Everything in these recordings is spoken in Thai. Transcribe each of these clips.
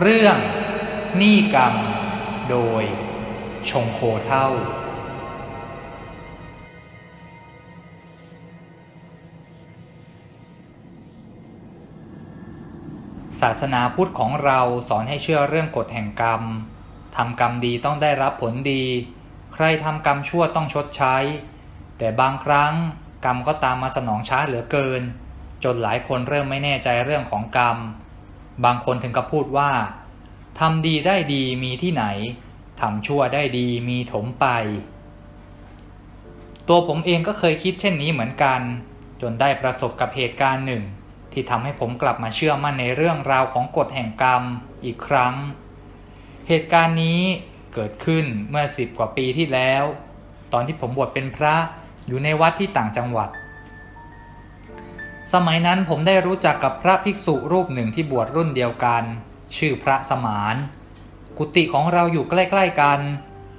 เรื่องหนี้กรรม โดย ชงโคเท่า ศาสนาพุทธของเราสอนให้เชื่อเรื่องกฎแห่งกรรมทำกรรมดีต้องได้รับผลดี ใครทำกรรมชั่วต้องชดใช้ แต่บางครั้งกรรมก็ตามมาสนองช้าเหลือเกิน จนหลายคนเริ่มไม่แน่ใจเรื่องของกรรม บางคนถึงกับพูดว่าทำดีได้ดีมีที่ไหนทำชั่วได้ดีมีถมไป ตัวผมเองก็เคยคิดเช่นนี้เหมือนกัน จนได้ประสบกับเหตุการณ์หนึ่ง ที่ทำให้ผมกลับมาเชื่อมั่นในเรื่องราวของกฎแห่งกรรมอีกครั้ง เหตุการณ์นี้เกิดขึ้นเมื่อสิบกว่าปีที่แล้ว ตอนที่ผมบวชเป็นพระอยู่ในวัดที่ต่างจังหวัด สมัยนั้นผมได้รู้จักกับพระภิกษุรูปหนึ่งที่บวชรุ่นเดียวกัน ชื่อพระสมาน กุฏิของเราอยู่ใกล้ ๆกัน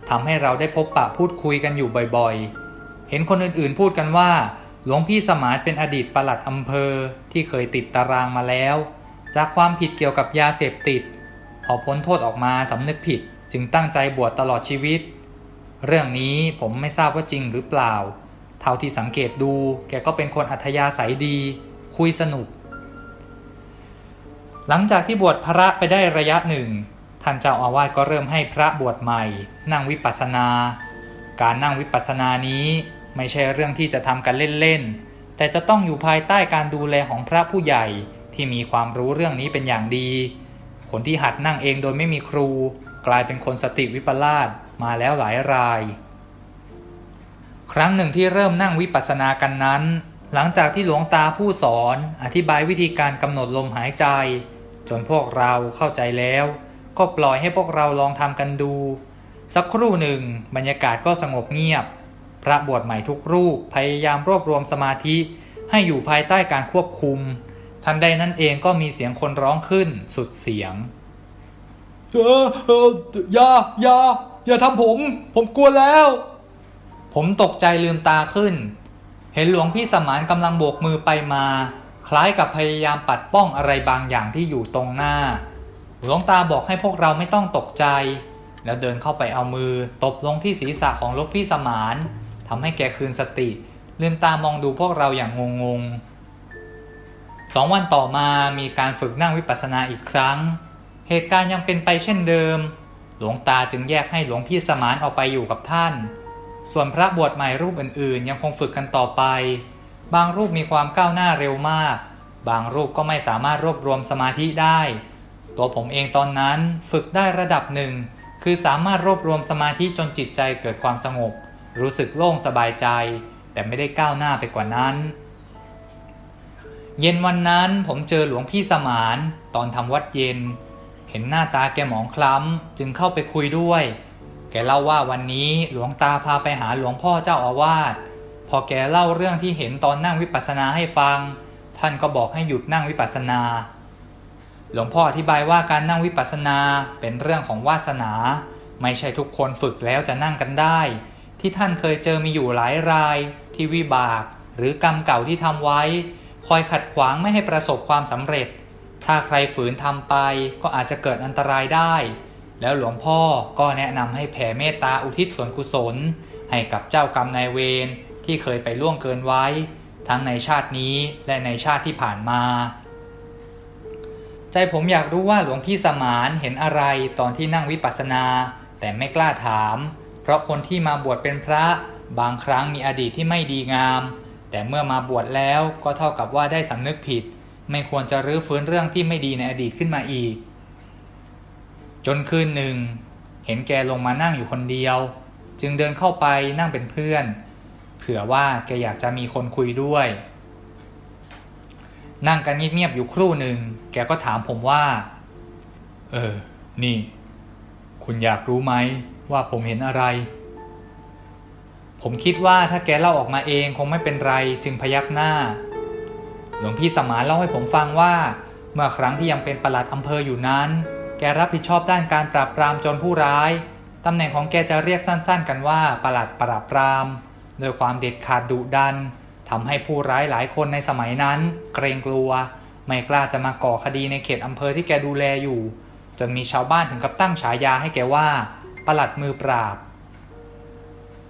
ทำให้เราได้พบปะพูดคุยกันอยู่บ่อยๆ เห็นคนอื่นๆพูดกันว่า หลวงพี่สมานเป็นอดีตปลัดอำเภอที่เคยติดตารางมาแล้ว จากความผิดเกี่ยวกับยาเสพติด พอพ้นโทษออกมาสำนึกผิดจึงตั้งใจบวชตลอดชีวิต เรื่องนี้ผมไม่ทราบว่าจริงหรือเปล่า เท่าที่สังเกตดู แกก็เป็นคนอัธยาศัยดี คุยสนุก หลังจากที่บวชพระไปได้ระยะหนึ่ง ท่านเจ้าอาวาสก็เริ่มให้พระบวชใหม่ นั่งวิปัสสนา การนั่งวิปัสสนานี้ไม่ใช่เรื่องที่จะทำกันเล่นๆ แต่จะต้องอยู่ภายใต้การดูแลของพระผู้ใหญ่ที่มีความรู้เรื่องนี้เป็นอย่างดี คนที่หัดนั่งเองโดยไม่มีครู กลายเป็นคนสติวิปลาสมาแล้วหลายราย ครั้งหนึ่งที่เริ่มนั่งวิปัสสนากันนั้น หลังจากที่หลวงตาผู้สอนอธิบายวิธีการกำหนดลมหายใจ จนพวกเราเข้าใจแล้ว ก็ปล่อยให้พวกเราลองทำกันดู สักครู่หนึ่ง บรรยากาศก็สงบเงียบ พระบวชใหม่ทุกรูปพยายามรวบรวมสมาธิให้อยู่ภายใต้การควบคุม ทันใดนั้นเองก็มีเสียงคนร้องขึ้นสุดเสียงเออเอออย่าอย่าอย่าทำผม ผมกลัวแล้ว ผมตกใจลืมตาขึ้น เห็นหลวงพี่สมานกำลังโบกมือไปมา คล้ายกับพยายามปัดป้องอะไรบางอย่างที่อยู่ตรงหน้า หลวงตาบอกให้พวกเราไม่ต้องตกใจ แล้วเดินเข้าไปเอามือ ตบลงที่ศีรษะของหลวงพี่สมานทำให้แกคืนสติ ลืมตามองดูพวกเราอย่างงงๆสองวันต่อมามีการฝึกนั่งวิปัสสนาอีกครั้ง เหตุการณ์ยังเป็นไปเช่นเดิม หลวงตาจึงแยกให้หลวงพี่สมานออกไปอยู่กับท่าน ส่วนพระบวชใหม่รูปอื่นๆ ยังคงฝึกกันต่อไป บางรูปมีความก้าวหน้าเร็วมาก บางรูปก็ไม่สามารถรวบรวมสมาธิได้ ตัวผมเองตอนนั้นฝึกได้ระดับหนึ่ง คือสามารถรวบรวมสมาธิจนจิตใจเกิดความสงบ รู้สึกโล่งสบายใจ แต่ไม่ได้ก้าวหน้าไปกว่านั้น เย็นวันนั้นผมเจอหลวงพี่สมาน ตอนทำวัดเย็น เห็นหน้าตาแกหมองคล้ำจึงเข้าไปคุยด้วย แกเล่าว่าวันนี้หลวงตาพาไปหาหลวงพ่อเจ้าอาวาสพอแกเล่าเรื่องที่เห็นตอนนั่งวิปัสสนาให้ฟัง ท่านก็บอกให้หยุดนั่งวิปัสสนา หลวงพ่ออธิบายว่าการนั่งวิปัสสนาเป็นเรื่องของวาสนา ไม่ใช่ทุกคนฝึกแล้วจะนั่งกันได้ ที่ท่านเคยเจอมีอยู่หลายราย ที่วิบาก หรือกรรมเก่าที่ทำไว้ คอยขัดขวางไม่ให้ประสบความสำเร็จ ถ้าใครฝืนทำไปก็อาจจะเกิดอันตรายได้ แล้วหลวงพ่อก็แนะนำให้แผ่เมตตาอุทิศส่วนกุศล ให้กับเจ้ากรรมนายเวรที่เคยไปล่วงเกินไว้ ทั้งในชาตินี้และในชาติที่ผ่านมา ใจผมอยากรู้ว่าหลวงพี่สมานเห็นอะไรตอนที่นั่งวิปัสสนา แต่ไม่กล้าถาม เพราะคนที่มาบวชเป็นพระบางครั้งมีอดีตที่ไม่ดีงาม แต่เมื่อมาบวชแล้วก็เท่ากับว่าได้สำนึกผิด ไม่ควรจะรื้อฟื้นเรื่องที่ไม่ดีในอดีตขึ้นมาอีก จนคืนหนึ่ง เห็นแกลงมานั่งอยู่คนเดียว จึงเดินเข้าไปนั่งเป็นเพื่อน เผื่อว่าแกอยากจะมีคนคุยด้วย นั่งกันเงียบๆอยู่ครู่หนึ่ง แกก็ถามผมว่า เออ นี่ คุณอยากรู้ไหมว่าผมเห็นอะไร ผมคิดว่าถ้าแกเล่าออกมาเองคงไม่เป็นไรจึงพยักหน้า หลวงพี่สมานเล่าให้ผมฟังว่า เมื่อครั้งที่ยังเป็นประหลัดอำเภออยู่นั้น กรับผิดชอบด้านการปราบปรามโจรผู้ร้าย ตำแหน่งของแกจะเรียกสั้นๆ กันว่าปลัดปราบปราม โดยความเด็ดขาดดุดันทำให้ผู้ร้ายหลายคนในสมัยนั้น เกรงกลัว ไม่กล้าจะมาก่อคดีในเขตอำเภอที่แกดูแลอยู่ จนมีชาวบ้านถึงกับตั้งฉายาให้แกว่าประหลัดมือปราบ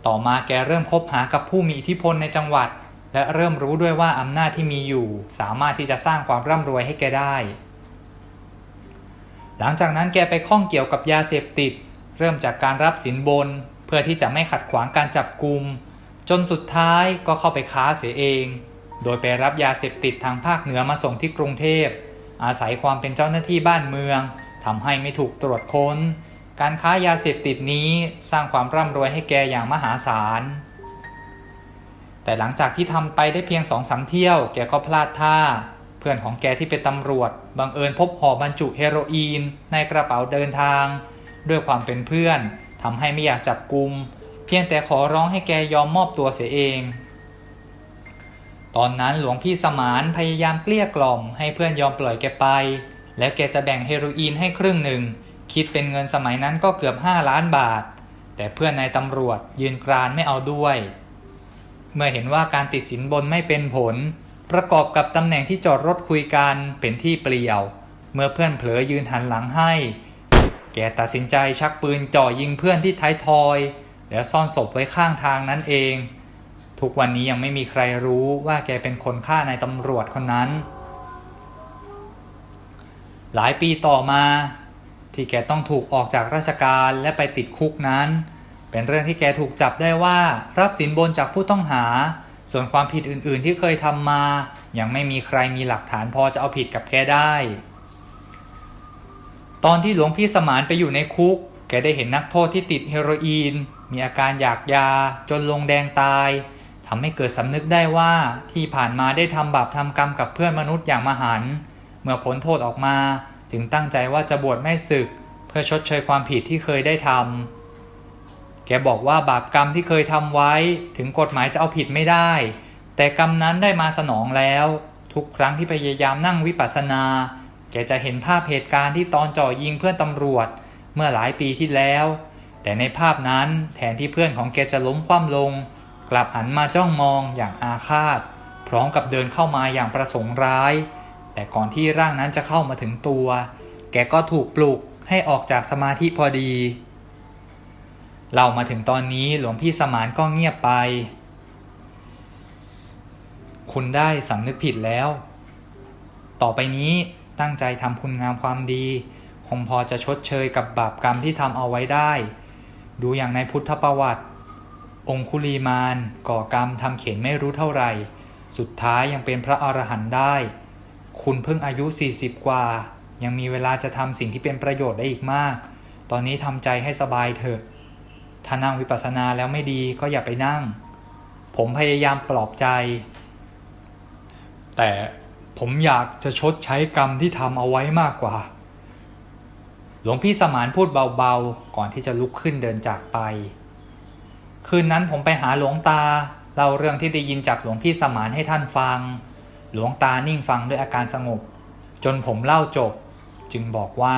ต่อมาแกเริ่มคบหากับผู้มีอิทธิพลในจังหวัด และเริ่มรู้ด้วยว่าอำนาจที่มีอยู่ สามารถที่จะสร้างความร่ำรวยให้แกได้ หลังจากนั้นแกไปข้องเกี่ยวกับยาเสพติด เริ่มจากการรับสินบน เพื่อที่จะไม่ขัดขวางการจับกลุ่มจนสุดท้ายก็เข้าไปค้าเสียเอง โดยไปรับยาเสพติดทางภาคเหนือมาส่งที่กรุงเทพ อาศัยความเป็นเจ้าหน้าที่บ้านเมืองทำให้ไม่ถูกตรวจค้น การค้ายาเสพติดนี้สร้างความร่ำรวยให้แกอย่างมหาศาล แต่หลังจากที่ทำไปได้เพียงสองสามเที่ยว แกก็พลาดท่า พื่อนของแกที่เป็นตำรวจบังเอิญพบห่อบรรจุเฮโรอีนในกระเป๋าเดินทาง ด้วยความเป็นเพื่อนทำให้ไม่อยากจับกุม เพียงแต่ขอร้องให้แกยอมมอบตัวเสียเอง ตอนนั้นหลวงพี่สมานพยายามเกลี้ยกล่อมให้เพื่อนยอมปล่อยแกไป แล้วแกจะแบ่งเฮโรอีนให้ครึ่งหนึ่ง คิดเป็นเงินสมัยนั้นก็เกือบ 5 ล้านบาท แต่เพื่อนนายตำรวจยืนกรานไม่เอาด้วย เมื่อเห็นว่าการติดสินบนไม่เป็นผล ประกอบกับตำแหน่งที่จอดรถคุยกันเป็นที่เปลี่ยว เมื่อเพื่อนเผลอยืนหันหลังให้ แกตัดสินใจชักปืนจ่อยิงเพื่อนที่ท้ายทอย แล้วซ่อนศพไว้ข้างทางนั้นเอง ทุกวันนี้ยังไม่มีใครรู้ว่าแกเป็นคนฆ่านายตำรวจคนนั้น หลายปีต่อมา ที่แกต้องถูกออกจากราชการและไปติดคุกนั้น เป็นเรื่องที่แกถูกจับได้ว่ารับสินบนจากผู้ต้องหา ส่วนความผิดอื่นๆที่เคยทำมา ยังไม่มีใครมีหลักฐานพอจะเอาผิดกับแกได้ ตอนที่หลวงพี่สมานไปอยู่ในคุก แกได้เห็นนักโทษที่ติดเฮโรอีน มีอาการอยากยาจนลงแดงตายทำให้เกิดสำนึกได้ว่าที่ผ่านมาได้ทำบาปทำกรรมกับเพื่อนมนุษย์อย่างมหัน เมื่อพ้นโทษออกมา จึงตั้งใจว่าจะบวชไม่ศึก เพื่อชดเชยความผิดที่เคยได้ทำ แกบอกว่าบาปกรรมที่เคยทำไว้ถึงกฎหมายจะเอาผิดไม่ได้ แต่กรรมนั้นได้มาสนองแล้ว ทุกครั้งที่พยายามนั่งวิปัสสนา แกจะเห็นภาพเหตุการณ์ที่ตอนจ่อยิงเพื่อนตำรวจ เมื่อหลายปีที่แล้ว แต่ในภาพนั้นแทนที่เพื่อนของแกจะล้มคว่ำลง กลับหันมาจ้องมองอย่างอาฆาต พร้อมกับเดินเข้ามาอย่างประสงค์ร้าย แต่ก่อนที่ร่างนั้นจะเข้ามาถึงตัว แกก็ถูกปลุกให้ออกจากสมาธิพอดี เรามาถึงตอนนี้หลวงพี่สมานก็เงียบไป คุณได้สำนึกผิดแล้ว ต่อไปนี้ตั้งใจทำคุณงามความดี คงพอจะชดเชยกับบาปกรรมที่ทำเอาไว้ได้ ดูอย่างในพุทธประวัติ องคุลีมานก่อกรรมทำเข็นไม่รู้เท่าไหร่ สุดท้ายยังเป็นพระอรหันต์ได้ คุณเพิ่งอายุ 40 กว่า ยังมีเวลาจะทำสิ่งที่เป็นประโยชน์ได้อีกมาก ตอนนี้ทำใจให้สบายเถอะ ถ้านั่งวิปัสสนาแล้วไม่ดีก็อย่าไปนั่ง ผมพยายามปลอบใจ แต่ผมอยากจะชดใช้กรรมที่ทำเอาไว้มากกว่า หลวงพี่สมานพูดเบาๆ ก่อนที่จะลุกขึ้นเดินจากไป คืนนั้นผมไปหาหลวงตาเล่าเรื่องที่ได้ยินจากหลวงพี่สมานให้ท่านฟัง หลวงตานิ่งฟังด้วยอาการสงบ จนผมเล่าจบจึงบอกว่า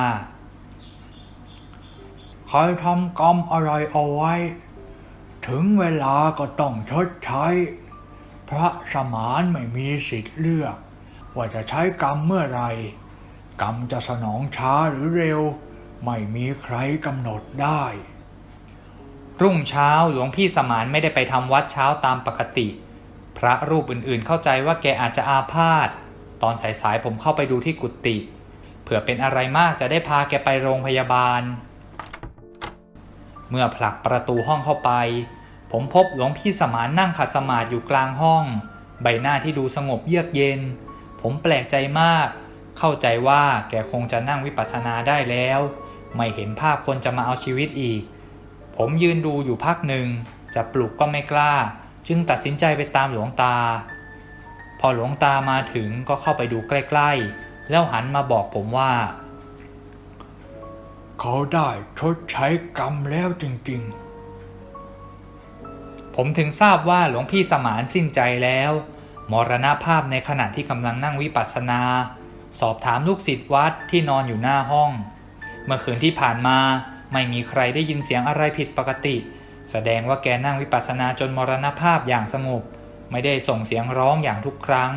ใครทำกรรมอะไรเอาไว้ ถึงเวลาก็ต้องชดใช้ พระสมานไม่มีสิทธิ์เลือก ว่าจะใช้กรรมเมื่อไร กรรมจะสนองช้าหรือเร็ว ไม่มีใครกำหนดได้ รุ่งเช้าหลวงพี่สมานไม่ได้ไปทำวัดเช้าตามปกติ พระรูปอื่นๆเข้าใจว่าแกอาจจะอาพาธตอนสายๆผมเข้าไปดูที่กุฏิเผื่อเป็นอะไรมากจะได้พาแกไปโรงพยาบาล เมื่อผลักประตูห้องเข้าไป ผมพบหลวงพี่สมานนั่งขัดสมาธิอยู่กลางห้อง ใบหน้าที่ดูสงบเยือกเย็น ผมแปลกใจมาก เข้าใจว่าแกคงจะนั่งวิปัสสนาได้แล้ว ไม่เห็นภาพคนจะมาเอาชีวิตอีก ผมยืนดูอยู่พักหนึ่ง จะปลุกก็ไม่กล้า จึงตัดสินใจไปตามหลวงตา พอหลวงตามาถึงก็เข้าไปดูใกล้ ๆ แล้วหันมาบอกผมว่า เขาได้ชดใช้กรรมแล้วจริงๆ ผมถึงทราบว่าหลวงพี่สมานสิ้นใจแล้ว มรณภาพในขณะที่กำลังนั่งวิปัสสนา สอบถามลูกศิษย์วัดที่นอนอยู่หน้าห้อง เมื่อคืนที่ผ่านมาไม่มีใครได้ยินเสียงอะไรผิดปกติ แสดงว่าแกนั่งวิปัสสนาจนมรณภาพอย่างสงบไม่ได้ส่งเสียงร้องอย่างทุกครั้ง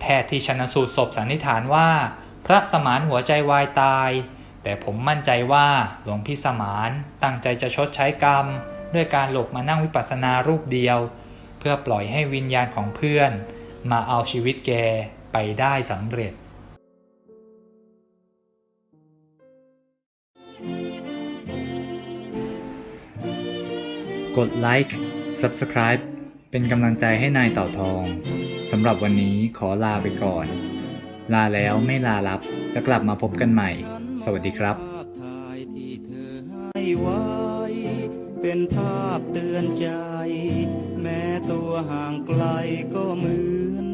แพทย์ที่ชนสูตรศพสันนิษฐานว่า พระสมานหัวใจวายตาย แต่ผมมั่นใจว่าหลวงพี่สมานตั้งใจจะชดใช้กรรม ด้วยการหลบมานั่งวิปัสสนารูปเดียว เพื่อปล่อยให้วิญญาณของเพื่อน มาเอาชีวิตแกไปได้สำเร็จกดไลค์ Subscribe เป็นกำลังใจให้นายเต่าทอง สำหรับวันนี้ขอลาไปก่อน ลาแล้วไม่ลาลับ จะกลับมาพบกันใหม่ สวัสดีครับ เป็นภาพเตือนใจ แม้ตัวห่างไกลก็เหมือน